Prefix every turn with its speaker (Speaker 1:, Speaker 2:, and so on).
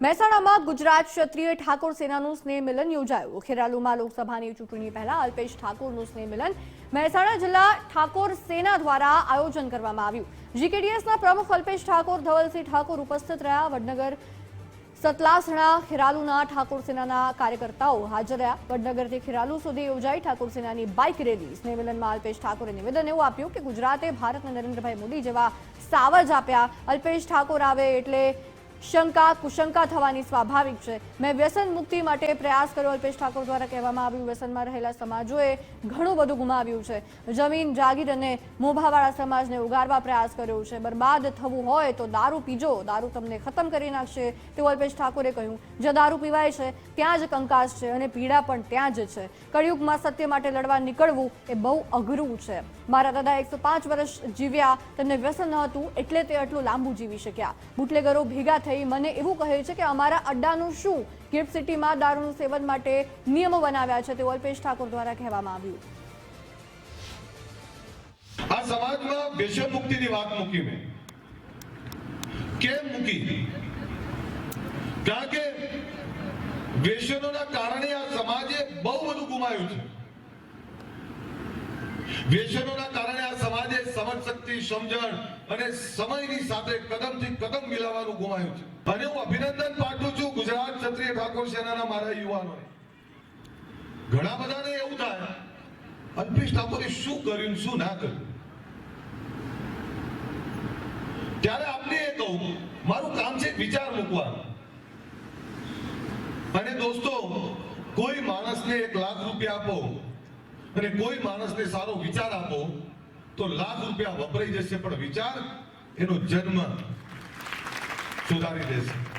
Speaker 1: મહેસાણામાં ગુજરાત ક્ષત્રિય ઠાકોર સેનાનું સ્નેહ મિલન યોજાયું. ખેરાલુમાં લોકસભાની ચૂંટણી પહેલા અલ્પેશ ઠાકોરનું સ્નેહ મિલન મહેસાણા જિલ્લા ઠાકોર સેના દ્વારા આયોજન કરવામાં આવ્યું. જીકેડીએસના પ્રમુખ અલ્પેશ ઠાકોર, ધવલસિંહ ઠાકોર ઉપસ્થિત રહ્યા. વડનગર સતલાસણા, ખેરાલુના ઠાકોર સેનાના કાર્યકર્તાઓ હાજર રહ્યા. વડનગરથી ખેરાલુ સુધી યોજાઈ ઠાકોર સેનાની બાઇક રેલી. સ્નેહ મિલનમાં અલ્પેશ ઠાકોરે નિવેદન એવું આપ્યું કે ગુજરાતે ભારતને નરેન્દ્રભાઈ મોદી જેવા સાવજ આપ્યા. અલ્પેશ ઠાકોર આવે એટલે શંકા, કુશંકા થવાની સ્વાભાવિક છે. મેં વ્યસન મુક્તિ માટે પ્રયાસ કર્યો, અલ્પેશ ઠાકોર દ્વારા કહેવામાં આવ્યું, વ્યસનમાં રહેલા સમાજોએ ઘણું બધું ગુમાવ્યું છે. જમીન જાગીર અને મોભાવાળા સમાજને ઉગારવા પ્રયાસ કર્યો છે. બરબાદ થવું હોય તો દારૂ પીજો, દારૂ તમને ખતમ કરી નાખશે, તેવું અલ્પેશ ઠાકોરે કહ્યું. જ્યાં દારૂ પીવાય છે, ત્યાં જ કંકાસ છે અને પીડા પણ ત્યાં જ છે. કળિયુગમાં સત્ય માટે લડવા નીકળવું એ બહુ અઘરું છે. મારા દાદા એકસો પાંચ વર્ષ જીવ્યા, તેમને વ્યસન ન હતું એટલે તે આટલું લાંબુ જીવી શક્યા. બુટલેગરો ભેગા થઈ. મને એવું કહે છે કે અમારા અડ્ડાનું શું? ગિફ્ટ સિટીમાં દારૂનું સેવન માટે નિયમો બનાવ્યા છે તે અલ્પેશ ઠાકોર દ્વારા કહેવામાં આવ્યું.
Speaker 2: આ સમાજમાં વ્યસન મુક્તિની વાત મૂકી મેં. કેમ મૂકી? કારણ કે વેસનોના કારણે આ સમાજે બહુ બધું ગુમાવ્યું છે. વેસનોના કારણે સમાજે સમજ શક્તિ, સમજણ અને સમયની સાથે કદમથી કદમ મિલાવવાનું ગુમાવ્યું છે. અને હું અભિનંદન પાઠવું છું ગુજરાત ક્ષત્રિય ઠાકોર સેનાના મારા યુવાનોને. ઘણા બધાને એવું થાય, અલ્પેશ ઠાકોરે શું કર્યું શું ના કર્યું? ત્યારે આપને એ કહું, મારું કામ છે વિચાર મૂકવાનું. અને દોસ્તો, કોઈ માણસને એક લાખ રૂપિયા આપો અને કોઈ માણસને સારો વિચાર તો લાખ રૂપિયા વપરાઈ જશે. પણ વિચાર એનો જન્મ સુધારી દેશે.